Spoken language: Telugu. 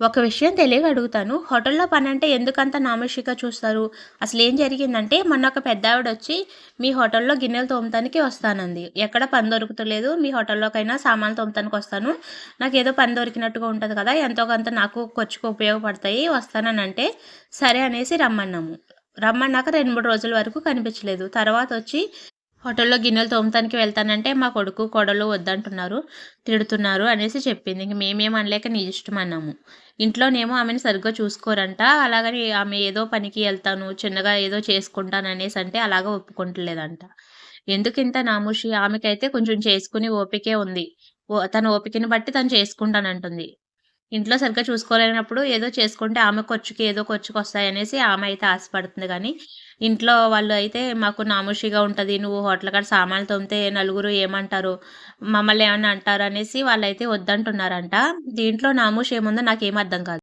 ఒక విషయం తెలియక అడుగుతాను. హోటల్లో పని అంటే ఎందుకంత నామోషిగా చూస్తారు? అసలు ఏం జరిగిందంటే మొన్న ఒక పెద్ద ఆవిడ వచ్చి మీ హోటల్లో గిన్నెలు తోమటానికి వస్తానంది. ఎక్కడ పని దొరుకుతలేదు. మీ హోటల్లోకైనా సామాన్లు తోమటానికి వస్తాను. నాకు ఏదో పని దొరికినట్టుగా ఉంటుంది కదా ఎంతో కొంత నాకు ఖర్చుకు ఉపయోగపడతాయి వస్తానని అంటే సరే అనేసి రమ్మన్నాము. రమ్మన్నాక రెండు మూడు రోజుల వరకు కనిపించలేదు. తర్వాత వచ్చి హోటల్లో గిన్నెలు తోమటానికి వెళ్తానంటే మా కొడుకు కొడలు వద్దంటున్నారు తిడుతున్నారు అనేసి చెప్పింది. ఇంక మేమేం అనలేక నీ ఇష్టం అన్నాము. ఇంట్లోనేమో ఆమెను సరిగ్గా చూసుకోరంట. అలాగని ఆమె ఏదో పనికి వెళ్తాను చిన్నగా ఏదో చేసుకుంటాను అనేసి అంటే అలాగ ఒప్పుకుంటలేదంట. ఎందుకు ఇంత నామూషి? ఆమెకైతే కొంచెం చేసుకుని ఓపికే ఉంది. ఓ తన ఓపికని బట్టి తను చేసుకుంటానంటుంది. ఇంట్లో సరిగ్గా చూసుకోలేనప్పుడు ఏదో చేసుకుంటే ఆమె ఖర్చుకి ఏదో ఖర్చుకు వస్తాయనేసి ఆమె అయితే ఆశపడుతుంది. కానీ ఇంట్లో వాళ్ళు అయితే మాకు నామోషిగా ఉంటుంది నువ్వు హోటల్ కాడ సామాన్లు తోమితే నలుగురు ఏమంటారు మమ్మల్ని ఏమన్నా అంటారు అనేసి వాళ్ళైతే వద్దంటున్నారంట. దీంట్లో నామోషి ఏముందో నాకేం అర్థం కాదు.